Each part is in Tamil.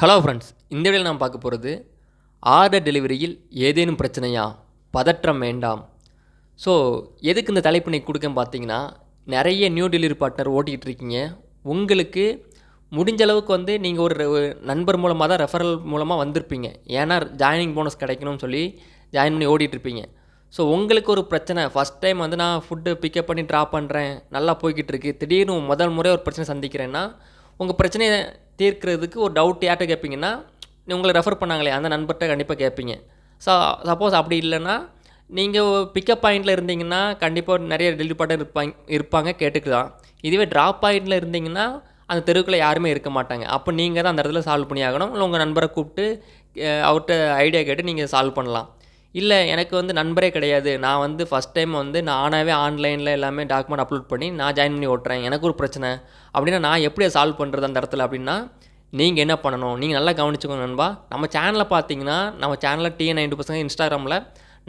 ஹலோ ஃப்ரெண்ட்ஸ் இந்த வீடியோவில் நாம் பார்க்க போகிறது ஆர்டர் டெலிவரியில் ஏதேனும் பிரச்சனையா? பதற்றம் வேண்டாம். ஸோ எதுக்கு இந்த தலைப்பு நீ கொடுக்கன்னு பார்த்தீங்கன்னா நிறைய நியூ டெலிவரி பார்ட்னர் ஓட்டிக்கிட்டு இருக்கீங்க. உங்களுக்கு முடிஞ்ச அளவுக்கு வந்து நீங்கள் ஒரு நண்பர் மூலமாக தான் ரெஃபரல் மூலமாக வந்திருப்பீங்க. ஏன்னா ஜாயினிங் போனஸ் கிடைக்கணும்னு சொல்லி ஜாயின் பண்ணி ஓடிட்டுருப்பீங்க ஸோ உங்களுக்கு ஒரு பிரச்சனை. ஃபஸ்ட் டைம் வந்து நான் ஃபுட்டு பிக்கப் பண்ணி ட்ராப் பண்ணுறேன் நல்லா போய்கிட்டு இருக்கு. திடீர்னு முதல் முறை ஒரு பிரச்சனை சந்திக்கிறேன்னா உங்கள் பிரச்சனையை தீர்க்கிறதுக்கு ஒரு டவுட் யார்கிட்ட கேட்பீங்கன்னா உங்களை ரெஃபர் பண்ணாங்களே அந்த நண்பர்கிட்ட கண்டிப்பாக கேட்பீங்க. ஸோ சப்போஸ் அப்படி இல்லைன்னா நீங்கள் பிக்கப் பாயிண்டில் இருந்தீங்கன்னா கண்டிப்பாக நிறைய டெலிவரி பார்ட்னர் இருப்பாங்க இருப்பாங்க கேட்டுக்கலாம். இதுவே ட்ராப் பாயிண்டில் இருந்தீங்கன்னா அந்த தெருவுக்குள்ளே யாருமே இருக்க மாட்டாங்க. அப்போ நீங்கள் தான் அந்த இடத்துல சால்வ் பண்ணி ஆகணும் இல்லை உங்கள் நண்பரை கூப்பிட்டு அவர்கிட்ட ஐடியா கேட்டு நீங்கள் சால்வ் பண்ணலாம். இல்லை எனக்கு வந்து நண்பரே கிடையாது. நான் வந்து ஃபஸ்ட் டைம் வந்து நானாகவே ஆன்லைனில் எல்லாமே டாக்குமெண்ட் அப்லோட் பண்ணி நான் ஜாயின் பண்ணி ஓட்டுறேன். எனக்கு ஒரு பிரச்சனை. அப்படின்னா நான் எப்படி சால்வ் பண்ணுறது அந்த இடத்துல அப்படின்னா நீங்கள் என்ன பண்ணணும்? நீங்கள் நல்லா கவனிச்சுக்கோங்க நண்பா. நம்ம சேனலில் பார்த்தீங்கன்னா நம்ம சேனலில் டிஎன் நைன்டி பர்சன்ட் இன்ஸ்டாகிராமில்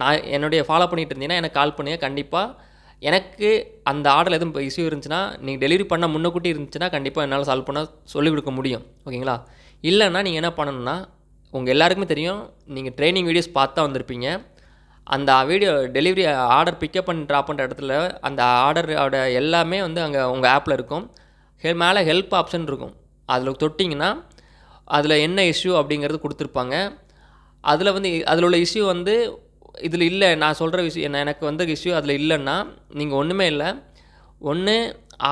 நான் என்னுடைய ஃபாலோ பண்ணிட்டு இருந்தீங்கன்னா எனக்கு கால் பண்ணுங்க கண்டிப்பாக எனக்கு அந்த ஆர்டர் எதுவும் இஷ்யூ இருந்துச்சுன்னா நீங்கள் டெலிவரி பண்ண முன்னக்கூட்டி இருந்துச்சுன்னா கண்டிப்பாக என்னால் சால்வ் பண்ண சொல்லிக் கொடுக்க முடியும். ஓகேங்களா? இல்லைன்னா நீங்கள் என்ன பண்ணணும்னா உங்கள் எல்லாருக்குமே தெரியும் நீங்கள் ட்ரைனிங் வீடியோஸ் பார்த்தா வந்திருப்பீங்க. அந்த video delivery order pickup and drop பண்ணுற இடத்துல அந்த ஆர்டரோட எல்லாமே வந்து அங்கே உங்கள் ஆப்பில் இருக்கும். ஹெ மேலே ஹெல்ப் ஆப்ஷன் இருக்கும். அதில் தொட்டிங்கன்னா அதில் என்ன இஷ்யூ அப்படிங்கிறது கொடுத்துருப்பாங்க. அதில் வந்து அதில் உள்ள இஷ்யூ வந்து இதில் இல்லை நான் சொல்கிற விஷயம் எனக்கு வந்து இஷ்யூ அதில் இல்லைன்னா நீங்கள் ஒன்றுமே இல்லை. ஒன்று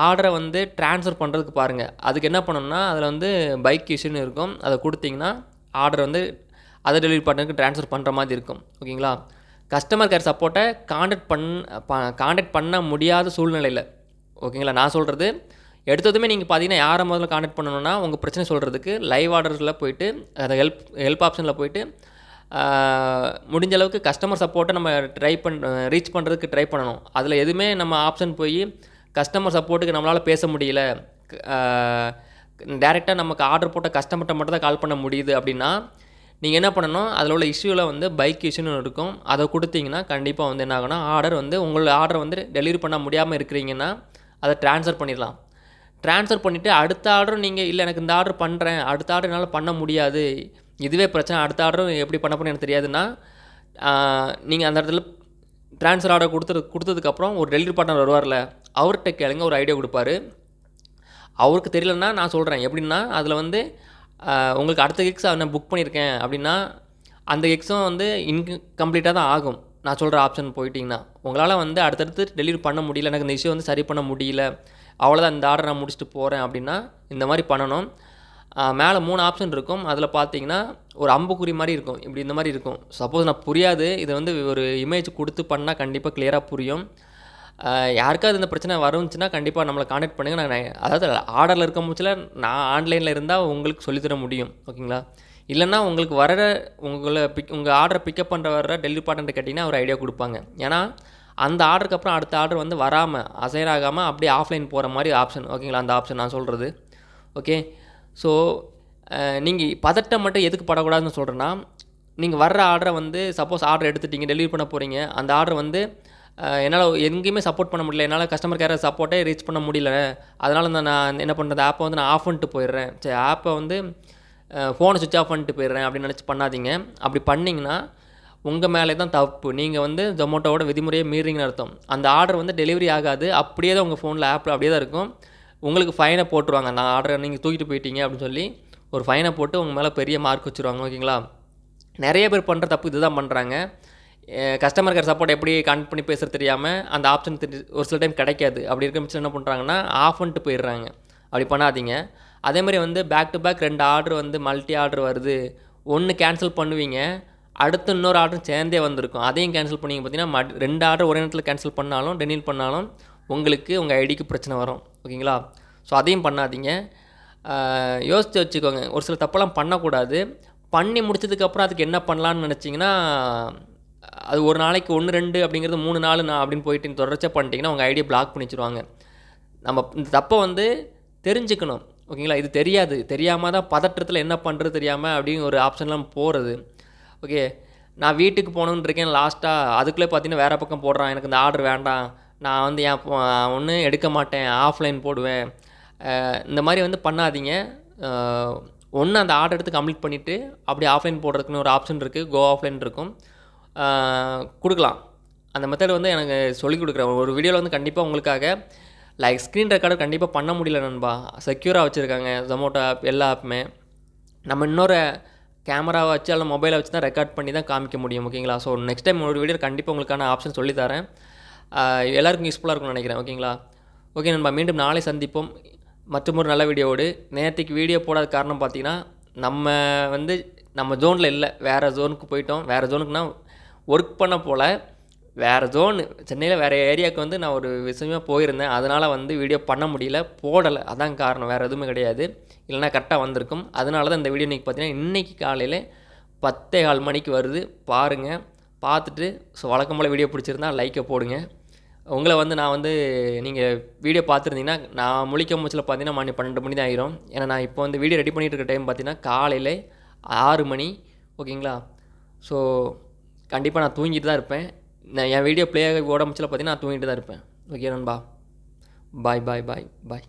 ஆர்டரை வந்து ட்ரான்ஸ்ஃபர் பண்ணுறதுக்கு பாருங்கள் அதுக்கு என்ன பண்ணணும்னா அதில் வந்து பைக் இஷ்யூன்னு இருக்கும். அதை கொடுத்தீங்கன்னா ஆர்டர் வந்து அதை டெலிவரி பார்ட்னருக்கு ட்ரான்ஸ்ஃபர் பண்ணுற மாதிரி இருக்கும். ஓகேங்களா? கஸ்டமர் கேர் சப்போர்ட்டை காண்டாக்ட் பண் காண்டாக்ட் பண்ண முடியாத சூழ்நிலையில் ஓகேங்களா? நான் சொல்கிறது எடுத்ததுமே நீங்கள் பார்த்தீங்கன்னா யாரை முதல்ல காண்டாக்ட் பண்ணணும்னா உங்கள் பிரச்சனை சொல்கிறதுக்கு லைவ் ஆர்டர்ஸில் போயிட்டு அதை ஹெல்ப் ஹெல்ப் ஆப்ஷனில் போயிட்டு முடிஞ்ச அளவுக்கு கஸ்டமர் சப்போர்ட்டை நம்ம ட்ரை பண் ரீச் பண்ணுறதுக்கு ட்ரை பண்ணணும். அதில் எதுவுமே நம்ம ஆப்ஷன் போய் கஸ்டமர் சப்போர்ட்டுக்கு நம்மளால் பேச முடியல டேரெக்டாக நமக்கு ஆர்டர் போட்ட கஸ்டமர்கிட்ட மட்டும் தான் கால் பண்ண முடியுது அப்படின்னா நீங்கள் என்ன பண்ணணும்? அதில் உள்ள இஷ்யூவில் வந்து பைக் இஷ்யூன்னு இருக்கும். அதை கொடுத்தீங்கன்னா கண்டிப்பாக வந்து என்ன ஆகும்னா ஆர்டர் வந்து உங்களோட ஆர்டர் வந்து டெலிவரி பண்ண முடியாமல் இருக்கிறீங்கன்னா அதை ட்ரான்ஸ்ஃபர் பண்ணிடலாம். ட்ரான்ஸ்ஃபர் பண்ணிவிட்டு அடுத்த ஆர்டரும் நீங்கள் இல்லை எனக்கு இந்த ஆர்டர் பண்ணுறேன் அடுத்த ஆர்டர் என்னால் பண்ண முடியாது. இதுவே பிரச்சனை. அடுத்த ஆர்டரும் எப்படி பண்ண போறேன்னு எனக்கு தெரியாதுன்னா நீங்கள் அந்த இடத்துல ட்ரான்ஸ்ஃபர் ஆர்டர் கொடுத்துரு கொடுத்ததுக்கப்புறம் ஒரு டெலிவரி பார்ட்னர் வருவார்ல அவர்கிட்ட கேளுங்க ஒரு ஐடியா கொடுப்பாரு. அவருக்கு தெரியலன்னா நான் சொல்கிறேன் எப்படின்னா அதில் வந்து உங்களுக்கு அடுத்த எக்ஸ் நான் புக் பண்ணியிருக்கேன் அப்படின்னா அந்த எக்ஸும் வந்து இன்கம்ப்ளீட்டாக தான் ஆகும். நான் சொல்கிற ஆப்ஷன் போயிட்டிங்கன்னா. உங்களால் வந்து அடுத்தடுத்து டெலிவரி பண்ண முடியல. எனக்கு இந்த இஷ்யூ வந்து சரி பண்ண முடியல. அவ்வளோதான் இந்த ஆர்டர் நான் முடிச்சுட்டு போகிறேன் அப்படின்னா இந்த மாதிரி பண்ணணும். மேலே மூணு ஆப்ஷன் இருக்கும். அதில் பார்த்தீங்கன்னா ஒரு அம்புக்குறி மாதிரி இருக்கும். இப்படி இந்த மாதிரி இருக்கும். சப்போஸ் நான் புரியாது. இதை வந்து ஒரு இமேஜ் கொடுத்து பண்ணால் கண்டிப்பாக கிளியராக புரியும். யாருக்காவது இந்த பிரச்சனை வருந்துச்சுன்னா கண்டிப்பாக நம்மளை காண்டாக்ட் பண்ணுங்கள் நான் அதாவது ஆர்டரில் இருக்க முச்சில் நான் ஆன்லைனில் இருந்தால் உங்களுக்கு சொல்லித்தர முடியும். ஓகேங்களா? இல்லைன்னா உங்களுக்கு வர உங்களை பிக் உங்கள் ஆர்டரை பிக்கப் பண்ணுற வர டெலிவரி பார்ட்னர் கேட்டிங்கன்னா ஒரு ஐடியா கொடுப்பாங்க. ஏன்னா அந்த ஆர்டருக்கு அப்புறம் அடுத்த ஆர்டர் வந்து வராமல் அசைராகாமல் ஆகாமல் அப்படியே ஆஃப்லைன் போகிற மாதிரி ஆப்ஷன் ஓகேங்களா? அந்த ஆப்ஷன் நான் சொல்கிறது ஓகே? ஸோ நீங்கள் பதட்டம் மட்டும் எதுக்கு படக்கூடாதுன்னு சொல்கிறேன்னா நீங்கள் வர்ற ஆர்டரை வந்து சப்போஸ் ஆர்டர் எடுத்துட்டீங்க டெலிவரி பண்ண போகிறீங்க அந்த ஆர்டர் வந்து என்னால் எங்கேயுமே சப்போர்ட் பண்ண முடியல. என்னால் கஸ்டமர் கேரை சப்போர்ட்டே ரீச் பண்ண முடியல. அதனால் நான் நான் என்ன பண்ணுறது ஆப்பை வந்து நான் ஆஃப் பண்ணிட்டு போயிடுறேன். சரி ஆப்பை வந்து ஃபோனை சுவிட்ச் ஆஃப் பண்ணிட்டு போயிடுறேன் அப்படின்னு நினச்சி பண்ணாதீங்க. அப்படி பண்ணிங்கன்னா உங்கள் மேலே தான் தப்பு. நீங்கள் வந்து ஜொமேட்டோவோட விதிமுறையை மீறிங்கன்னு அர்த்தம். அந்த ஆர்டர் வந்து டெலிவரி ஆகாது. அப்படியே தான் உங்கள் ஃபோனில் ஆப்பில் அப்படியே தான் இருக்கும். உங்களுக்கு ஃபைனை போட்டுருவாங்க. அந்த ஆர்டரை நீங்கள் தூக்கிட்டு போயிட்டீங்க அப்படின்னு சொல்லி ஒரு ஃபைனை போட்டு உங்கள் மேலே பெரிய மார்க் வச்சுருவாங்க. ஓகேங்களா? நிறைய பேர் பண்ணுற தப்பு இதுதான் பண்ணுறாங்க கஸ்டமர் கேர் சப்போர்ட் எப்படி கனெக்ட் பண்ணி பேசுகிறது தெரியாமல் அந்த ஆப்ஷன் ஒரு சில டைம் கிடைக்காது. அப்படி இருக்க மிச்சம் என்ன பண்ணுறாங்கன்னா ஆஃப் பண்ணிட்டு போயிடுறாங்க. அப்படி பண்ணாதீங்க. அதே மாதிரி வந்து பேக் டு பேக் ரெண்டு ஆர்டர் வந்து மல்டி ஆர்டர் வருது. ஒன்று கேன்சல் பண்ணுவீங்க. அடுத்து இன்னொரு ஆர்டரும் சேர்ந்தே வந்திருக்கும். அதையும் கேன்சல் பண்ணீங்க பார்த்தீங்கன்னா மட் ரெண்டு ஆர்டர் ஒரே நேரத்தில் கேன்சல் பண்ணாலும் ரெனியூல் பண்ணாலும் உங்களுக்கு உங்கள் ஐடிக்கு பிரச்சனை வரும். ஓகேங்களா? ஸோ அதையும் பண்ணாதீங்க. யோசித்து வச்சுக்கோங்க. ஒரு சில தப்பெல்லாம் பண்ணக்கூடாது. பண்ணி முடிச்சதுக்கப்புறம் அதுக்கு என்ன பண்ணலான்னு நினச்சிங்கன்னா அது ஒரு நாளைக்கு ஒன்று ரெண்டு அப்படிங்கிறது மூணு நாலு நான் அப்படின்னு போயிட்டு தொடர்ச்சியாக பண்ணிட்டீங்கன்னா உங்கள் ஐடியா பிளாக் பண்ணி வச்சுருவாங்க நம்ம இந்த தப்பை வந்து தெரிஞ்சுக்கணும். ஓகேங்களா? இது தெரியாது. தெரியாமல் தான் பதற்றத்தில் என்ன பண்ணுறது தெரியாமல் அப்படின்னு ஒரு ஆப்ஷன்லாம் போகிறது ஓகே? நான் வீட்டுக்கு போகணுன்னு இருக்கேன். லாஸ்ட்டாக அதுக்குள்ளே பார்த்தீங்கன்னா வேறு பக்கம் போடுறான். எனக்கு இந்த ஆர்டர் வேண்டாம். நான் வந்து என் ஒன்று எடுக்க மாட்டேன். ஆஃப்லைன் போடுவேன். இந்த மாதிரி வந்து பண்ணாதீங்க. ஒன்று அந்த ஆர்டர் எடுத்து கம்ப்ளீட் பண்ணிவிட்டு அப்படி ஆஃப்லைன் போடுறதுக்குன்னு ஒரு ஆப்ஷன் இருக்குது கோ ஆஃப்லைன் இருக்கும். கொடுக்கலாம். அந்த மெத்தட் வந்து எனக்கு சொல்லிக் கொடுக்குறேன். ஒரு வீடியோவில் வந்து கண்டிப்பாக உங்களுக்காக லைக் ஸ்க்ரீன் ரெக்கார்டு கண்டிப்பாக பண்ண முடியல நண்பா. செக்யூராக வச்சுருக்காங்க ஜொமோட்டோ ஆப் எல்லா ஆப்புமே நம்ம இன்னொரு கேமராவை வச்சு அல்ல மொபைலை வச்சு தான் ரெக்கார்ட் பண்ணி தான் காமிக்க முடியும் ஓகேங்களா ஸோ நெக்ஸ்ட் டைம் ஒரு வீடியோ கண்டிப்பாக உங்களுக்கான ஆப்ஷன் சொல்லித்தரேன் எல்லாருக்கும் யூஸ்ஃபுல்லாக இருக்கும்னு நினைக்கிறேன் ஓகேங்களா ஓகே நண்பா மீண்டும் நாளை சந்திப்போம். மற்றும் ஒரு நல்ல வீடியோவோடு நேற்றுக்கு வீடியோ போடாத காரணம் பார்த்தீங்கன்னா நம்ம வந்து நம்ம ஜோனில் இல்லை. வேறு ஜோனுக்கு போயிட்டோம். வேறு ஜோனுக்குனா ஒர்க் பண்ண போல். வேறு ஜோன் சென்னையில் வேறு ஏரியாவுக்கு வந்து நான் ஒரு விஷயமா போயிருந்தேன். அதனால் வந்து வீடியோ பண்ண முடியல. போடலை. அதான் காரணம். வேறு எதுவுமே கிடையாது. இல்லைனா கரெக்டாக வந்திருக்கும். அதனால தான் இந்த வீடியோ இன்றைக்கி பார்த்தீங்கன்னா இன்றைக்கி காலையில் பத்தே கால் மணிக்கு வருது. பாருங்கள் பார்த்துட்டு ஸோ வழக்கம் போல் வீடியோ பிடிச்சிருந்தா லைக்கை போடுங்க. உங்களை வந்து நான் வந்து நீங்கள் வீடியோ பார்த்துருந்தீங்கன்னா நான் முழிக்க முச்சில் பார்த்தீங்கன்னா மணி பன்னெண்டு மணி தான் ஆயிரும். ஏன்னா நான் இப்போ வந்து வீடியோ ரெடி பண்ணிகிட்டு இருக்க டைம் பார்த்தீங்கன்னா காலையில் ஆறு மணி. ஓகேங்களா ஸோ கண்டிப்பாக நான் தூங்கிட்டு தான் இருப்பேன். நான் என் வீடியோ ப்ளே ஆக ஓட முச்சில் பார்த்தீங்கன்னா நான் தூங்கிட்டு தான் இருப்பேன். ஓகே நண்பா. பாய் பாய் பாய் பாய்